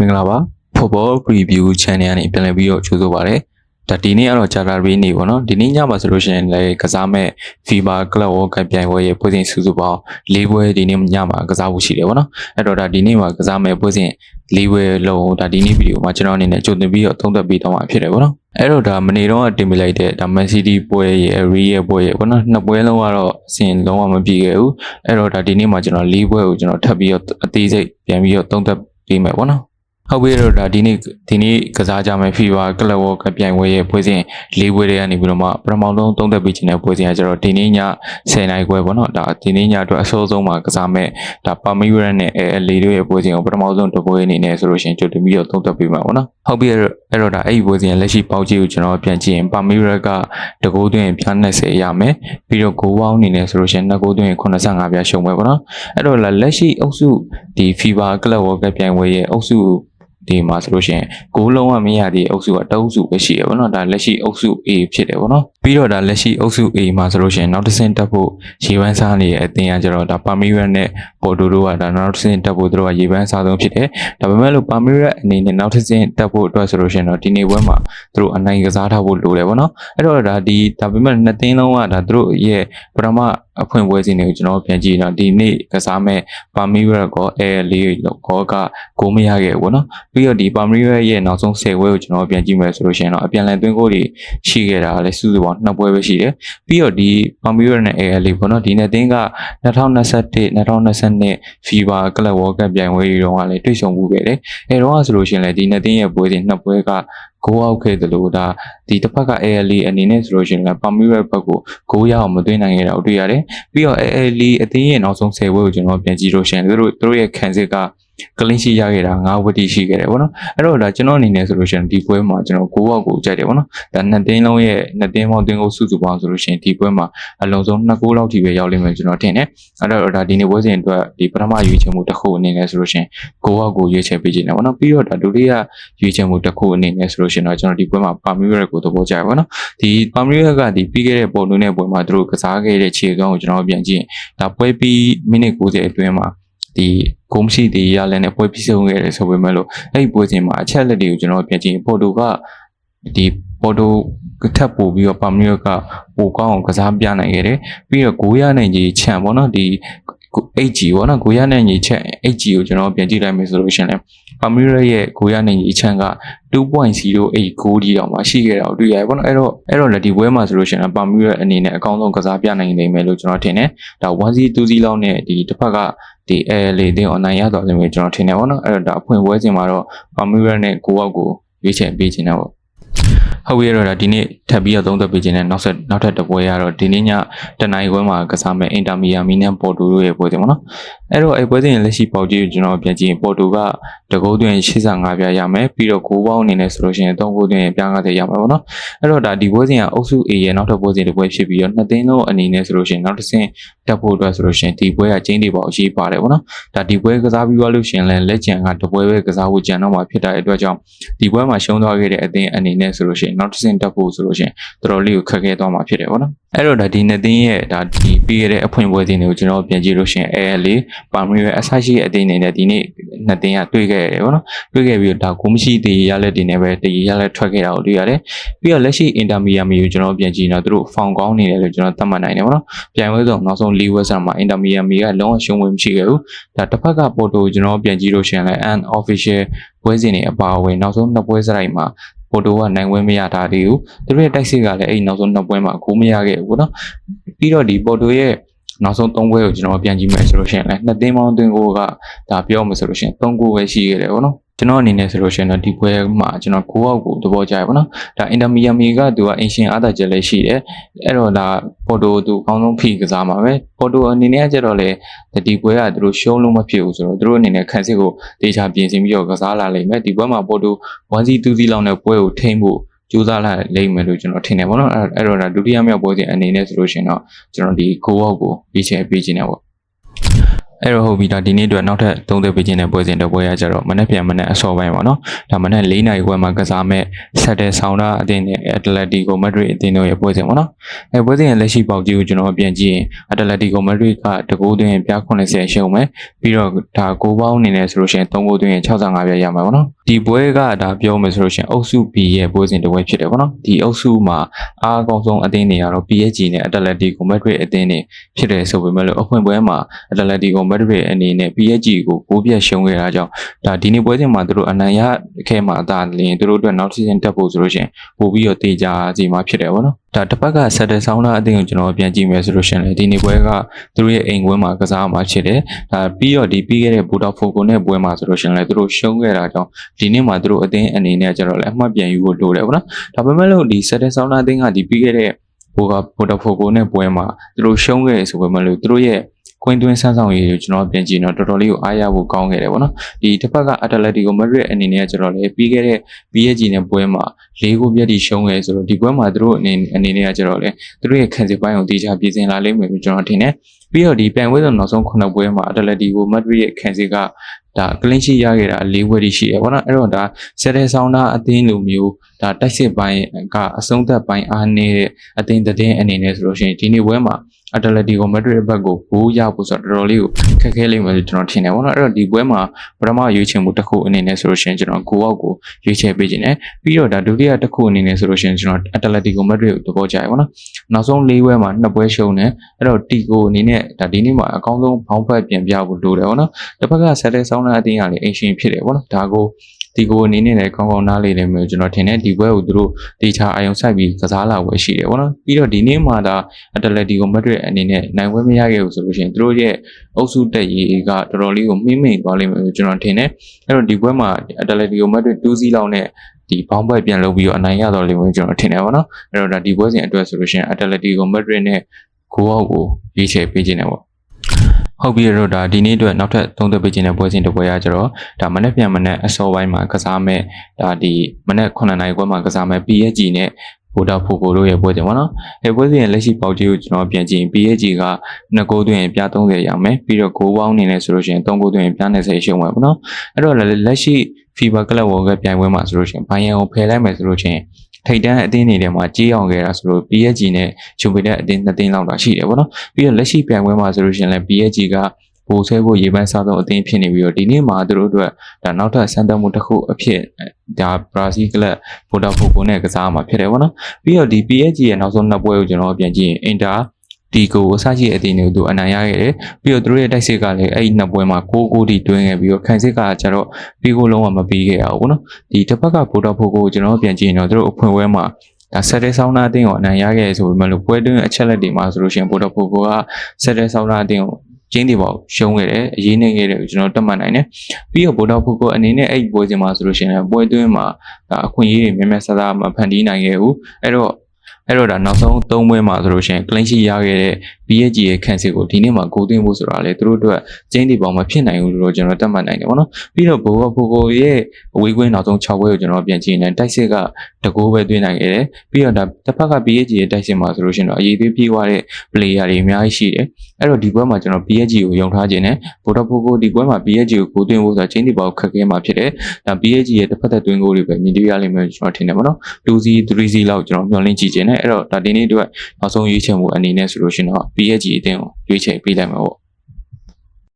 မင်္ဂလာပါ Football Preview Channel ကနေပြန်လည်ပြီးတော့ကြိုဆိုပါရစေဒါဒီနေ့ကတော့ Charter Bay နေပေါ့နော်ဒီနေ့ညမှာဆိုလို့ရှိရင်လည်းကစားမဲ့ FIBA Club World Cup ပြိုင်ပွဲရဲ့ပွဲစဉ်စုစုပေါင်း၄ပွဲဒီနေ့ညမှာကစားဖို့ရှိတယ်ပေါ့နော်အဲ့တော့ဒါဒီနေ့မှာကစားမဲ့ပွဲစဉ်၄ပွဲလုံးဒါဒီနေ့ဗီဒီယိုမှာကျွန်တော်အနေနဲ့ကြိုတင်ပြီးတော့သုံးသပ်ပေးတော့မှာဖြစ်တယ်ပေါ့နော်အဲ့တော့ဒါမနေ့တော့တင်ပြလိုက်တဲ့ဒါ Man City ပွဲရဲ့ Real ပွဲရဲ့ပေါ့နော်နှစ်ပွဲလုံးကတော့အဆင်လုံးဝမပြေခဲ့ဘူးအဲ့တော့ဒါဒီနေ့မှာကျွန်တော်၄ပွဲကိုကျွန်တော်ထပ်ပြီးတော့အသေးစိတ်ပြန်ပြီးတော့သုံးသပ်ပေးမယ်ပေါ့နော် ဟုတ်ပြီတော့ဒါဒီနေ့ဒီနေ့ကစားကြမယ် FIFA Club World Cup ပြိုင်ပွဲရဲ့ပွဲစဉ်၄ပွဲတွေကနေပြီးတော့မှပထမဆုံးသုံးသက်ပေးခြင်းတဲ့ပွဲစဉ်ကကျတော့ဒီနေ့ည10နိုင်ခွဲပေါ့နော်ဒါဒီနေ့ညအတွက်အစိုးဆုံးမှာကစားမဲ့ဒါ Palmeiras နဲ့ LA တို့ရဲ့ပွဲစဉ်ကိုပထမဆုံးတစ်ပွဲအနေနဲ့ဆိုလို့ရှိရင်ကြိုတင်ပြီးတော့သုံးသက်ပေးမှာပေါ့နော်ဟုတ်ပြီအဲ့တော့အဲ့တော့ဒါအဲ့ဒီပွဲစဉ်ရဲ့လက်ရှိပေါက်ကြီးကိုကျွန်တော်ပြန်ကြည့်ရင် Palmeiras ကတကိုးသွင်းပြား20ရမယ်ပြီးတော့ဂိုးပေါင်းအနေနဲ့ဆိုလို့ရှိရင်နှစ်ဂိုးသွင်း85ပြားရှုံးမယ်ပေါ့နော်အဲ့တော့လက်ရှိအုပ်စုဒီ FIFA Club World Cup ပြိုင်ပွဲရဲ့အုပ်စု ဒီမှာဆိုလို့ရှိရင်ကိုးလုံးဝမရသည့်အုပ်စုကတအုပ်စုပဲရှိရပါတော့ဒါလက်ရှိအုပ်စု A ဖြစ်တယ်ပေါ့နော်ပြီးတော့ဒါလက်ရှိအုပ်စု A မှာဆိုလို့ရှိရင်နောက်တစ်ဆင့်တက်ဖို့ရေပန်းစားနေတဲ့အသင်းကကျတော့ဒါပါမီရက်နဲ့ပေါ်တိုတို့ကဒါနောက်တစ်ဆင့်တက်ဖို့တို့ကရေပန်းစားဆုံးဖြစ်တယ်ဒါပေမဲ့လို့ပါမီရက်အနေနဲ့နောက်တစ်ဆင့်တက်ဖို့အတွက်ဆိုလို့ရှိရင်တော့ဒီနေ့ပွဲမှာတို့အနိုင်ကစားထားဖို့လိုတယ်ပေါ့နော်အဲ့တော့ဒါဒီဒါပေမဲ့နှစ်သင်းလုံးကဒါတို့ရဲ့ပထမအဖွင့်ပွဲစဉ်တွေကိုကျွန်တော်ပြန်ကြည့်တော့ဒီနေ့ကစားမဲ့ပါမီရက်ကောအဲလေးကောကကိုမရခဲ့ဘူးပေါ့နော်ပြီးတော့ဒီပါမရီရဲ့နောက်ဆုံး10ပွဲကိုကျွန်တော်ပြန်ကြည့်မယ်ဆိုလို့ရှိရင်တော့အပြန်လည်သွင်းကိုတွေရှိခဲ့တာလည်းစုစုပေါင်း2ပွဲပဲရှိတယ်ပြီးတော့ဒီပါမရီနဲ့ AL ပေါ့နော်ဒီနေ့တင်းက2021 2022 FIBA Club World Cup ပြိုင်ပွဲတွေတော့ကလည်းတွေ့ဆုံမှုခဲ့တယ်အဲတော့ဆိုလို့ရှိရင်လည်းဒီနေ့တင်းရဲ့ပွဲစဉ်2ပွဲက ကိုးအောက်ခဲ့တယ်လို့ဒါဒီတစ်ဖက်က AL အနေနဲ့ဆိုလို့ရှိရင်လည်းပါမီရဲ့ဘက်ကိုကိုးရအောင်မသွင်းနိုင်ခဲ့တာကိုတွေ့ရတယ်ပြီးတော့ AL အသင်းရဲ့နောက်ဆုံး10ပွဲကိုကျွန်တော်ပြန်ကြည့်လို့ရှိရင်သူတို့သူတို့ရဲ့ခံစစ်ကကလင်းရှိရခဲ့တာ9ဝတိရှိခဲ့တယ်ဗောနော်အဲ့တော့ဒါကျွန်တော်အနေနဲ့ဆိုလို့ရှိရင်ဒီပွဲမှာကျွန်တော်9ဝက်ကိုကြိုက်တယ်ဗောနော်ဒါနှစ်တင်းလုံးရဲ့နှစ်တင်းပေါင်းတင်းကိုစုစုပေါင်းဆိုလို့ရှိရင်ဒီပွဲမှာအလုံးစုံ2ဂိုးလောက်ထိပဲရောက်လိမ့်မယ်ကျွန်တော်ထင်တယ်အဲ့တော့ဒါဒီနေ့ပွဲစဉ်အတွက်ဒီပထမရွေးချယ်မှုတစ်ခုအနေနဲ့ဆိုလို့ရှိရင်9ဝက်ကိုရွေးချယ်ပေးခြင်းတယ်ဗောနော်ပြီးတော့ဒါဒုတိယရွေးချယ်မှုတစ်ခုအနေနဲ့ဆိုလို့ရှိရင်တော့ကျွန်တော်ဒီပွဲမှာပါမီရက်ကိုသဘောကျတယ်ဗောနော်ဒီပါမီရက်ကဒီပြီးခဲ့တဲ့ပေါ်လုံးတဲ့ပွဲမှာသူတို့ကစားခဲ့တဲ့ခြေကောင်းကိုကျွန်တော်ပြန်ကြည့်ရင်ဒါပွဲပြီးမိနစ်90အတွင်းမှာဒီဂုံးရှိသေးရလဲနဲ့ပွဲပြီးဆုံးခဲ့တယ်ဆိုပေမဲ့လို့အဲ့ဒီပွဲစဉ်မှာအချက်လက်တွေကိုကျွန်တော်ပြန်ကြည့်ရင်ပေါ်တိုကဒီပေါ်တိုကထပ်ပို့ပြီးတော့ပါမီရက်ကပိုကောင်းအောင်ကစားပြနိုင်ခဲ့တယ်ပြီးတော့ကိုရနိုင်ကြီးခြံပေါ့နော်ဒီ HG ပေါ့နော်ကိုရနိုင်ကြီးချက် HG ကိုကျွန်တော်ပြန်ကြည့်လိုက်မယ်ဆိုလို့ရှင်လဲပါမီရရဲ့ကိုရနိုင်ကြီးခြံက2.08ဂိုးဒီတော့မှရှိခဲ့တာကိုတွေ့ရတယ်ပေါ့နော်အဲ့တော့အဲ့တော့လည်းဒီပွဲမှာဆိုလို့ရှင်လဲပါမီရအနေနဲ့အကောင်းဆုံးကစားပြနိုင်နေမယ်လို့ကျွန်တော်ထင်တယ်ဒါ1 0 2 0လောက်နဲ့ဒီတစ်ဖက်ကဒီအဲလေတင်း online ရသွားတယ်မျိုးကျွန်တော်ထင်တယ်ပေါ့နော်အဲ့တော့ဒါအဖွင့်ပွဲစဉ်မှာတော့ပါမီရနဲ့ကိုအောက်ကိုရွေးချယ်ပေးခြင်းတော့ပေါ့ ဟုတ်ပြီအဲ့တော့ဒါဒီနေ့ထပ်ပြီးတော့သုံးသပ်ပေးခြင်းနဲ့နောက်ဆက်နောက်ထပ်တစ်ပွဲရတော့ဒီနေ့ညတနင်္ဂနွေပွဲမှာကစားမဲ့အင်တာမီယာမီနန်ပေါ်တိုတို့ရဲ့ပွဲစဉ်ပေါ့နော်အဲ့တော့အဲ့ပွဲစဉ်လက်ရှိပေါက်ကြီးကိုကျွန်တော်ပြန်ကြည့်ရင်ပေါ်တိုကတကုတ်တွင်85ပြားရမယ်ပြီးတော့ဂိုးပေါင်းအနေနဲ့ဆိုလို့ရှိရင်3ဂိုးတွင်ပြား90ရမှာပေါ့နော်အဲ့တော့ဒါဒီပွဲစဉ်ကအုပ်စု A ရဲ့နောက်ထပ်ပွဲစဉ်တစ်ပွဲဖြစ်ပြီးတော့နှစ်သင်းလုံးအနေနဲ့ဆိုလို့ရှိရင်နောက်တစ်ဆင့်တက်ဖို့အတွက်ဆိုလို့ရှိရင်ဒီပွဲကကျင်းတွေပေါ့အရေးပါတယ်ပေါ့နော်ဒါဒီပွဲကစားပြီးသွားလို့ရှိရင်လည်းလက်ကျန်ကတပွဲပဲကစားဖို့ကြံတော့မှာဖြစ်တဲ့အတွက်ကြောင့်ဒီပွဲမှာရှုံးသွားခဲ့တဲ့အသင်းအနေနဲ့ဆိုလို့ရှိရင်နောက်တစ်ဆင့်တက်ဖို့ဆိုလို့ရှိရင်တော်တော်လေးကိုခက်ခဲသွားမှာဖြစ်တယ်ပေါ့နော်အဲ့တော့ဒါဒီနှစ်သင်းရဲ့ဒါဒီပြီးခဲ့တဲ့အဖွင့်ပွဲစဉ်တွေကိုကျွန်တော်ပြန်ကြည့်လို့ရှိရင် AL ပါမီရဲ့အဆရှိတဲ့အသင်းအနေနဲ့ဒီနေ့နှစ်သင်းကတွေ့ခဲ့ရတယ်ပေါ့နော်တွေ့ခဲ့ပြီးတော့ဒါကိုမရှိသေးရလက်တွေနဲ့ပဲတည်ရလက်ထွက်ခဲ့တာကိုတွေ့ရတယ်ပြီးတော့လက်ရှိအင်တာမီယာမီကိုကျွန်တော်ပြန်ကြည့်တော့သူတို့ဖောင်ကောင်းနေတယ်လို့ကျွန်တော်သတ်မှတ်နိုင်တယ်ပေါ့နော်ပြိုင်ပွဲဆုံးနောက်ဆုံး၄ဝက်ဆာမှာအင်တာမီယာမီကလုံးဝရှုံးဝင်မရှိခဲ့ဘူးဒါတစ်ဖက်ကပေါ်တိုကျွန်တော်ပြန်ကြည့်လို့ရှိရင်လည်း an official ပွဲစဉ်တွေအပါအဝင်နောက်ဆုံးနှစ်ပွဲစရိုက်မှာ ပေါ်တိုကနိုင်ဝဲမရတာသေးဘူးသူတို့ရဲ့တိုက်စစ်ကလည်းအဲ့နောက်ဆုံးနှစ်ပွဲမှာဂိုးမရခဲ့ဘူးပေါ့နော်ပြီးတော့ဒီပေါ်တိုရဲ့နောက်ဆုံး၃ပွဲကိုကျွန်တော်ပြန်ကြည့်မယ်ဆိုလို့ရှိရင်လည်းနှစ်သင်းပေါင်းသွင်းကိုကဒါပြောမှဆိုလို့ရှိရင်၃ကိုပဲရှိခဲ့တယ်ပေါ့နော် ကျွန်တော်အနေနဲ့ဆိုလို့ရှိရင်တော့ဒီပွဲမှာကျွန်တော်ကိုအောက်ကိုသဘောကျရပါတော့။ဒါအင်တာမီယာမီကသူကအင်ရှင်အားသာချက်လည်းရှိတယ်။အဲ့တော့ဒါပေါ်တိုသူအကောင်းဆုံးဖိကစားမှာပဲ။ပေါ်တိုအနေနဲ့ကျတော့လေဒီပွဲကသူတို့ရှုံးလို့မဖြစ်ဘူးဆိုတော့သူတို့အနေနဲ့ခန်းစစ်ကိုတေချာပြင်ဆင်ပြီးတော့ကစားလာလိမ့်မယ်။ဒီပွဲမှာပေါ်တို1စီ2စီလောက်နဲ့ပွဲကိုထိမ့်ဖို့ကြိုးစားလာလိမ့်မယ်လို့ကျွန်တော်ထင်တယ်ပေါ့နော်အဲ့တော့ဒါဒုတိယမြောက်ပွဲစဉ်အနေနဲ့ဆိုလို့ရှိရင်တော့ကျွန်တော်ဒီကိုအောက်ကိုရေးချယ်ပေးခြင်းတယ်ပေါ့ အဲ့တော့ဟုတ်ပြီဒါဒီနေ့အတွက်နောက်ထပ်30ပေးခြင်းတဲ့ပွဲစဉ်တစ်ပွဲရကြတော့မနေ့ပြန်မနေ့အစောပိုင်းပါနော်ဒါမနေ့၄နာရီခွဲမှာကစားမဲ့ဆက်တဲ့ဆောင်းတာအသင်းနဲ့အက်တလက်တီကိုမက်ဒရစ်အသင်းတို့ရဲ့ပွဲစဉ်ပေါ့နော်အဲပွဲစဉ်ရဲ့လက်ရှိပေါက်ကြီးကိုကျွန်တော်ပြန်ကြည့်ရင်အက်တလက်တီကိုမက်ဒရစ်ကတကူသွင်းပြ80ရှုံးမယ်ပြီးတော့ဒါကိုပေါင်းအနေနဲ့ဆိုလို့ရှိရင်3ကိုသွင်းရင်65ပြရမှာပေါ့နော်ဒီပွဲကဒါပြောမယ်ဆိုလို့ရှိရင်အုပ်စု B ရဲ့ပွဲစဉ်တစ်ပွဲဖြစ်တယ်ပေါ့နော်ဒီအုပ်စုမှာအားအကောင်းဆုံးအသင်းတွေကတော့ PSG နဲ့အက်တလက်တီကိုမက်ဒရစ်အသင်းတွေဖြစ်တယ်ဆိုပေမဲ့လို့အဖွင့်ပွဲမှာအက်တလက်တီကိုမက်ဒရစ်အနေနဲ့ PSG ကိုကိုးပြတ်ရှုံးခဲ့တာကြောင့်ဒါဒီနေ့ပွဲစဉ်မှာသူတို့အနိုင်ရခဲ့မှာအသာလင်းသူတို့အတွက်နောက် season တက်ဖို့ဆိုလို့ရှိရင်ပို့ပြီးတော့တေချာစီမှာဖြစ်တယ်ပေါ့နော်ဒါတစ်ပတ်ကဆက်တဲ့ဆောင်းလာအသင်းကိုကျွန်တော်ပြန်ကြည့်မယ်ဆိုလို့ရှိရင်လေဒီနေ့ပွဲကသူတို့ရဲ့အိမ်ကွင်းမှာကစားမှာဖြစ်တယ်ဒါပြီးတော့ဒီပြီးခဲ့တဲ့ဘူတာဖိုကိုနဲ့ပွဲမှာဆိုလို့ရှိရင်လေသူတို့ရှုံးခဲ့တာကြောင့်ဒီနေ့မှာသူတို့အသင်းအနေနဲ့ကျတော့လေအမှတ်ပြန်ယူဖို့လိုတယ်ပေါ့နော်ဒါပေမဲ့လို့ဒီဆက်တဲ့ဆောင်းလာအသင်းကဒီပြီးခဲ့တဲ့ဘူကဘူတာဖိုကိုနဲ့ပွဲမှာသူတို့ရှုံးခဲ့ဆိုပေမဲ့လို့သူတို့ရဲ့ ကွင်းသွင်းဆန်းဆောင်ရည်ကိုကျွန်တော်ပြန်ကြည့်တော့တော်တော်လေးကိုအားရဖို့ကောင်းခဲ့တယ်ပေါ့နော်ဒီတစ်ဖက်က Atletico Madrid အနေနဲ့ကျတော့လေပြီးခဲ့တဲ့ PSG နဲ့ပွဲမှာ၄ဂိုးပြတ်တီရှုံးခဲ့ဆိုတော့ဒီပွဲမှာသူတို့အနေအနေနဲ့ကျတော့လေသူတို့ရဲ့ခံစစ်ပိုင်းကိုတေချာပြည်စင်လာလိမ့်မယ်လို့ကျွန်တော်ထင်တယ်ပြီးတော့ဒီပြန်ဝဲဆုံးနောက်ဆုံးခုနှစ်ပွဲမှာ Atletico Madrid ရဲ့ခံစစ်ကဒါကလင်းရှိရခဲ့တာ၄ဝဲတိရှိရပေါ့နော်အဲ့တော့ဒါဆယ်တဲ့ဆောင်းသားအသင်းလိုမျိုးဒါတိုက်စစ်ပိုင်းကအဆုံးသက်ပိုင်းအားနေတဲ့အသင်းတစ်တင်းအနေနဲ့ဆိုလို့ရှိရင်ဒီနေ့ပွဲမှာ အက်တလက်တီကိုမက်ဒရစ်ဘက်ကိုဂိုးရဖို့ဆိုတော့တော်တော်လေးကိုခက်ခဲလိမ့်မယ်လို့ကျွန်တော်ထင်တယ်ပေါ့နော်အဲ့တော့ဒီပွဲမှာပထမရွေးချယ်မှုတစ်ခုအနေနဲ့ဆိုလို့ရှိရင်ကျွန်တော်ဂိုးအောက်ကိုရွေးချယ်ပေးခြင်းနဲ့ပြီးတော့ဒါဒုတိယတစ်ခုအနေနဲ့ဆိုလို့ရှိရင်ကျွန်တော်အက်တလက်တီကိုမက်ဒရစ်ကိုသဘောကျရပေါ့နော်နောက်ဆုံး၄ပွဲမှာနှစ်ပွဲရှုံးတယ်အဲ့တော့တီကိုအနေနဲ့ဒါဒီနေ့မှာအကောင်းဆုံးဘောင်းဖက်ပြန်ပြဖို့လိုတယ်ပေါ့နော်တစ်ဖက်ကဆက်တဲ့ဆောင်းတဲ့အတင်းကလည်းအင်ရှင်ဖြစ်တယ်ပေါ့နော်ဒါကို ဒီကိုအနေနဲ့လည်းကောင်းကောင်းနားလေတယ်မျိုးကျွန်တော်ထင်တယ်ဒီပွဲကိုသူတို့တေချာအာယုံဆိုင်ပြီးကစားလာဝယ်ရှိတယ်ပေါ့နော်ပြီးတော့ဒီနေ့မှာဒါအက်တလက်တီကိုမက်ဒရစ်အနေနဲ့နိုင်ဝဲမရခဲ့ဘူးဆိုလို့ရှိရင်သူတို့ရဲ့အုပ်စုတက်ရေးကတော်တော်လေးကိုမိမ့်မိန်သွားလိမ့်မယ်လို့ကျွန်တော်ထင်တယ်အဲ့တော့ဒီပွဲမှာအက်တလက်တီကိုမက်ဒရစ်2စီးလောက်နဲ့ဒီဘောင်းပွဲပြန်လုပ်ပြီးတော့အနိုင်ရတော့လိမ့်မယ်ကျွန်တော်ထင်တယ်ပေါ့နော်အဲ့တော့ဒါဒီပွဲစဉ်အတွက်ဆိုလို့ရှိရင်အက်တလက်တီကိုမက်ဒရစ်နဲ့ကိုအောက်ကိုရွေးချယ်ပေးခြင်းတယ်ပေါ့ ဟုတ်ပြီတော့ဒါဒီနေ့အတွက်နောက်ထပ်သုံးသက်ပေးခြင်းတဲ့ပွဲစဉ်တစ်ပွဲရကြတော့ဒါမနေ့ပြန်မနေ့အစောပိုင်းမှာကစားမဲ့ဒါဒီမနေ့9နိုင်ခွဲမှာကစားမဲ့ PSG နဲ့ဗိုဒါဖိုကိုတို့ရဲ့ပွဲစဉ်ပေါ့နော်။အဲပွဲစဉ်ရဲ့လက်ရှိပေါက်ကြီးကိုကျွန်တော်ပြန်ကြည့်ရင် PSG က2ဂိုးသွင်းရင်ပြ30ရမယ်ပြီးတော့ဂိုးပေါင်းအနေနဲ့ဆိုလို့ရှိရင်3ဂိုးသွင်းရင်ပြ20ရှုံးမယ်ပေါ့နော်။အဲ့တော့လက်ရှိ FIBA Club World Cup ပြိုင်ပွဲမှာဆိုလို့ရှိရင်ဘိုင်ယန်ကိုဖယ်လိုက်မယ်ဆိုလို့ရှိရင် ထိတ်တန်းအသင်းတွေထဲမှာကြေးအောင်ခဲ့တာဆိုလို့ PSG နဲ့ချူပီတဲ့အသင်းနှစ်သင်းလောက်တာရှိတယ်ပေါ့နော်။ပြီးတော့လက်ရှိပြိုင်ပွဲမှာဆိုလို့ရှိရင်လည်း PSG ကပိုဆွဲဖို့ရေပန်းစားဆုံးအသင်းဖြစ်နေပြီးတော့ဒီနေ့မှာသူတို့အတွက်ဒါနောက်ထပ်စံတမှုတစ်ခုအဖြစ်ဒါဘရာဇီးကလပ်ဗိုဒါဖိုကိုနဲ့ကစားမှာဖြစ်တယ်ပေါ့နော်ပြီးတော့ဒီ PSG ရဲ့နောက်ဆုံးနှစ်ပွဲကိုကျွန်တော်ပြန်ကြည့်ရင်အင်တာ ဒီကိုအစရှိအတင်းတွေကိုသူအနိုင်ရခဲ့တယ်ပြီးတော့သူတို့ရဲ့တိုက်စစ်ကလည်းအဲ့ဒီနှစ်ပွဲမှာ6ဂိုးထိတွင်းခဲ့ပြီးတော့ခံစစ်ကကျတော့ပြီးကိုလုံးဝမပြီးခဲ့ရဘူးပေါ့နော်ဒီတစ်ဖက်ကဗိုဒါဖိုကိုကျွန်တော်ပြန်ကြည့်ရင်တော့သူတို့အဖွင့်ပွဲမှာဒါဆက်တဲ့ဆောင်းနာအတင်းကိုအနိုင်ရခဲ့ဆိုပေမဲ့လို့ပွဲတွင်းအချက်လက်တွေမှာဆိုလို့ရှိရင်ဗိုဒါဖိုကိုကဆက်တဲ့ဆောင်းနာအတင်းကိုကျင်းတွေပေါ့ရှုံးခဲ့တယ်အရေးနေခဲ့တယ်ကျွန်တော်တတ်မှတ်နိုင်တယ်ပြီးတော့ဗိုလ်တော်ဖူကိုအနေနဲ့အဲ့ဒီပွဲစဉ်မှာဆိုလို့ရှိရင်ပွဲသွင်းမှာအခွင့်အရေးတွေများများဆဆမဖန်တီးနိုင်ခဲ့ဘူးအဲ့တော့ အဲ့တော့ဒါနောက်ဆုံး၃ပွဲမှာဆိုလို့ရှိရင်ကလင်းရှိရခဲ့တဲ့ PSG ရဲ့ခန့်စစ်ကိုဒီနေ့မှာဂိုးသွင်းဖို့ဆိုတာလေသူတို့အတွက်ကျင်းတွေပေါင်းမဖြစ်နိုင်ဘူးလို့ကျွန်တော်တတ်မှတ်နိုင်တယ်ပေါ့နော်ပြီးတော့ဘောဖိုကိုရဲ့အဝေးကွင်းနောက်ဆုံး6ပွဲကိုကျွန်တော်ပြန်ကြည့်နေတိုက်စစ်ကတကိုးပဲသွင်းနိုင်ခဲ့တယ်ပြီးတော့ဒါတစ်ဖက်က PSG ရဲ့တိုက်စစ်မှာဆိုလို့ရှိရင်တော့အရေးသေးပြေးသွားတဲ့ player တွေအများကြီးရှိတယ် အဲ့တော့ဒီပွဲမှာကျွန်တော် PSG ကိုယုံထားခြင်းနဲ့ဘောဖိုကိုဒီပွဲမှာ PSG ကိုဂိုးသွင်းဖို့ဆိုတာကျင်းတွေပေါင်းခက်ခဲမှာဖြစ်တယ်ဒါ PSG ရဲ့တစ်ဖက်သက်သွင်းဂိုးတွေပဲမြင်တွေ့ရလိမ့်မယ်ကျွန်တော်ထင်တယ်ပေါ့နော်2 0 3 0လောက်ကျွန်တော်မျှော်လင့်ကြည့်ခြင်းနဲ့အဲ့တော့ဒါဒီနေ့အတွက်နောက်ဆုံးရွေးချယ်မှုအနေနဲ့ဆိုလို့ရှိရင်တော့ PSG အတင်းကိုရွေးချယ်ပေးလိုက်မှာပေါ့